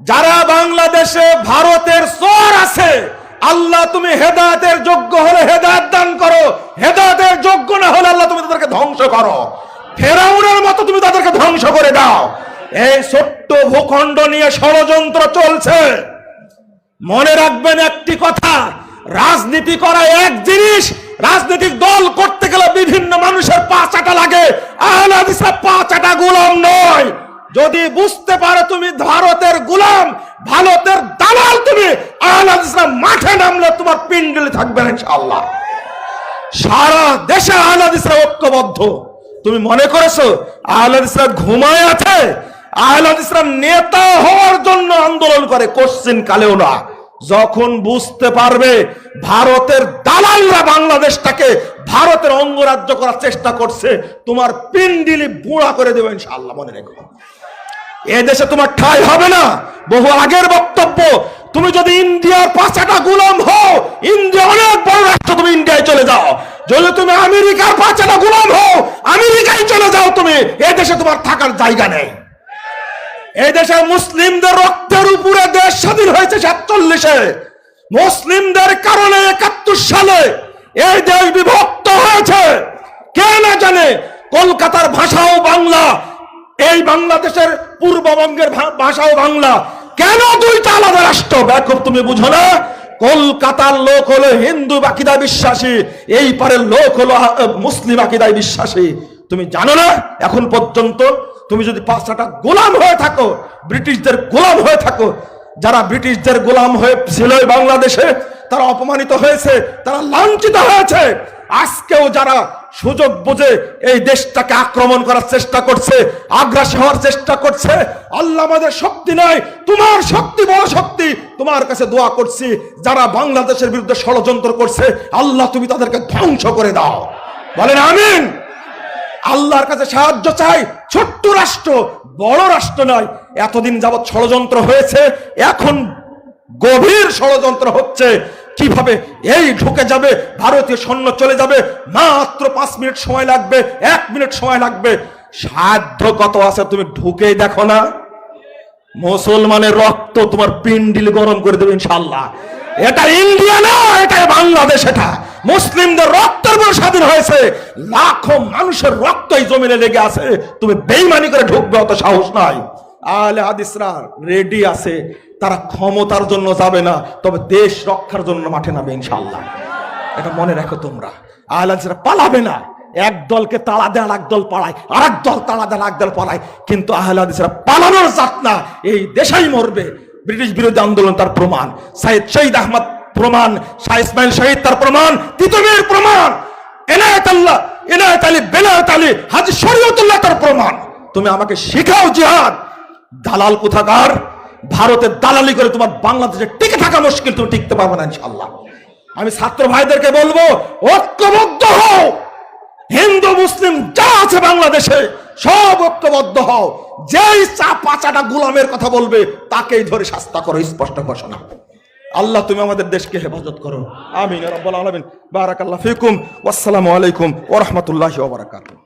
যারা বাংলাদেশে ভারতের চোর আছে, আল্লাহ তুমি হেদায়েতের যোগ্য হলে হেদায়েত দান করো, হেদায়েতের যোগ্য না হলে আল্লাহ তুমি তাদেরকে ধ্বংস করো। ফেরাউনের মতো তুমি তাদেরকে ধ্বংস করে দাও। এই ছোট্ট ভূখণ্ড নিয়ে ষড়যন্ত্র চলছে। মনে রাখবেন একটি কথা, রাজনীতি করা এক জিনিস, রাজনৈতিক দল করতে গেলে বিভিন্ন মানুষের পা চাটা লাগে হাদিসরা পা চাটা গোলাম নয়। যদি বুঝতে পারো তুমি ভারতের গুলাম, ভারতের দালাল তুমি ইসলাম মাঠে নামলে তোমার পিন্ডলে থাকবে না সারা দেশে আহ্লাদ ইসলাম ঐক্যবদ্ধ। তুমি মনে করেছ আহ্লাদ ইসলাম ঘুমায় আছে? আহ্লাদ ইসলাম নেতা হওয়ার জন্য আন্দোলন করে, কোশ্চিন কালেও না। যখন বুঝতে পারবে ভারতের দালালরা বাংলাদেশটাকে ভারতের অঙ্গরাজ্য করার চেষ্টা করছে, তোমার পিন্ডিলি বুড়া করে দেবে ইনশাআল্লাহ, মনে রেখো। এ দেশে তোমার ঠাই হবে না। বহু আগের বক্তব্য, তুমি যদি ইন্ডিয়ার পাঁচাটা গুলাম হও, ইন্ডিয়া অনেক বড় রাষ্ট্র, তুমি ইন্ডিয়ায় চলে যাও। যদি তুমি আমেরিকার পাঁচাটা গুলাম হও, আমেরিকায় চলে যাও তুমি, এ দেশে তোমার থাকার জায়গা নেই। এই দেশে মুসলিমদের রক্তের উপরে দেশ স্বাধীন হয়েছে সাতচল্লিশে। মুসলিমদের কারণে একাত্তর সালে এই দেশ বিভক্ত হয়েছে। কে না জানে, কলকাতার ভাষাও বাংলা, এই বাংলাদেশের পূর্ববঙ্গের ভাষাও বাংলা। কেন দুইটা আলাদা রাষ্ট্র? ব্যাকুব, তুমি বুঝো না? কলকাতার লোক হলো হিন্দু বাকিদায় বিশ্বাসী, এই পারের লোক হলো মুসলিম আকিদায় বিশ্বাসী। তুমি জানো না? এখন পর্যন্ত তুমি যদি পাঁচটা গোলাম হয়ে থাকো, ব্রিটিশদের গোলাম হয়ে থাকো, যারা ব্রিটিশদের গোলাম হয়ে ছিল বাংলাদেশে, তারা অপমানিত হয়েছে, তারা লাঞ্ছিত হয়েছে। আজকেও যারা সুযোগ বুঝে এই দেশটাকে আক্রমণ করার চেষ্টা করছে, আগ্রাসী হওয়ার চেষ্টা করছে, আল্লাহ আমাদের শক্তি নাই, তোমার শক্তি বড় শক্তি। তোমার কাছে দোয়া করছি, যারা বাংলাদেশের বিরুদ্ধে ষড়যন্ত্র করছে, আল্লাহ তুমি তাদেরকে ধ্বংস করে দাও। বলেন আমিন। আল্লাহর কাছে সাহায্য চাই। ছোট্ট রাষ্ট্র, বড় রাষ্ট্র নয়। এতদিন যাবৎ ষড়যন্ত্র হয়েছে, এখন গভীর ষড়যন্ত্র হচ্ছে। কীভাবে এই ঢুকে যাবে? ভারতীয় সৈন্য চলে যাবে। মাত্র পাঁচ মিনিট সময় লাগবে, এক মিনিট সময় লাগবে। সাধ্য কত আছে, তুমি ঢুকেই দেখো না। মুসলমানের রক্ত তোমার পিন্ডিল গরম করে দেবে ইনশাল্লাহ এটা ইন্ডিয়া না এটা বাংলাদেশ, এটা। মুসলিমদের রক্তের উপর স্বাধীন হয়েছে। লাখো মানুষের রক্ত এই জমিনে লেগে আছে। তুমি বেইমানি করে ঢুকবে, অত সাহস নাই। আলে হাদিসরা রেডি আছে। তারা ক্ষমতার জন্য যাবে না, তবে দেশ রক্ষার জন্য মাঠে নামবে ইনশাল্লাহ এটা মনে রাখো তোমরা। আহলে হাদিসরা পালাবে না। এক দলকে তাড়া দেয় আর দল পালায়। আর দল তাড়া আর এক দল পালায়। কিন্তু আহলে হাদিসরা পালানোর জাত না। এই দেশাই মরবে। ব্রিটিশ বিরোধী আন্দোলন তার প্রমাণ। সাইদ শহীদ আহমদ প্রমাণ, শাহ ইসমাইল শহীদ তার প্রমাণ তিতুমির প্রমাণ, এনায়েত আল্লাহ, এনায়েত আলী বেলায়েত আলী, হাজি শরীয়তুল্লাহ তার প্রমাণ। তুমি আমাকে শেখাও জিহাদ। দালাল কোথাকার? ভারতের দালালি করে তোমার বাংলাদেশে টিকে থাকা মুশকিল তুমি টিকতে পারবে না ইনশাআল্লাহ। আমি ছাত্র ভাইদেরকে বলব, ঐক্যবদ্ধ হও। হিন্দু, মুসলিম, যা আছে বাংলাদেশে, সব ঐক্যবদ্ধ হও। যেই চা পাচাটা গুলামের কথা বলবে, তাকেই ধরে শাস্তা করো, স্পষ্ট ঘোষণা। আল্লাহ, তুমি আমাদের দেশকে হেফাজত করো। আমিন রব্বুল বারাক বারাকাল্লাহ ফিকুম। আসসালামু আলাইকুম ওয়া রাহমাতুল্লাহি ওয়া বারাকাতুহু।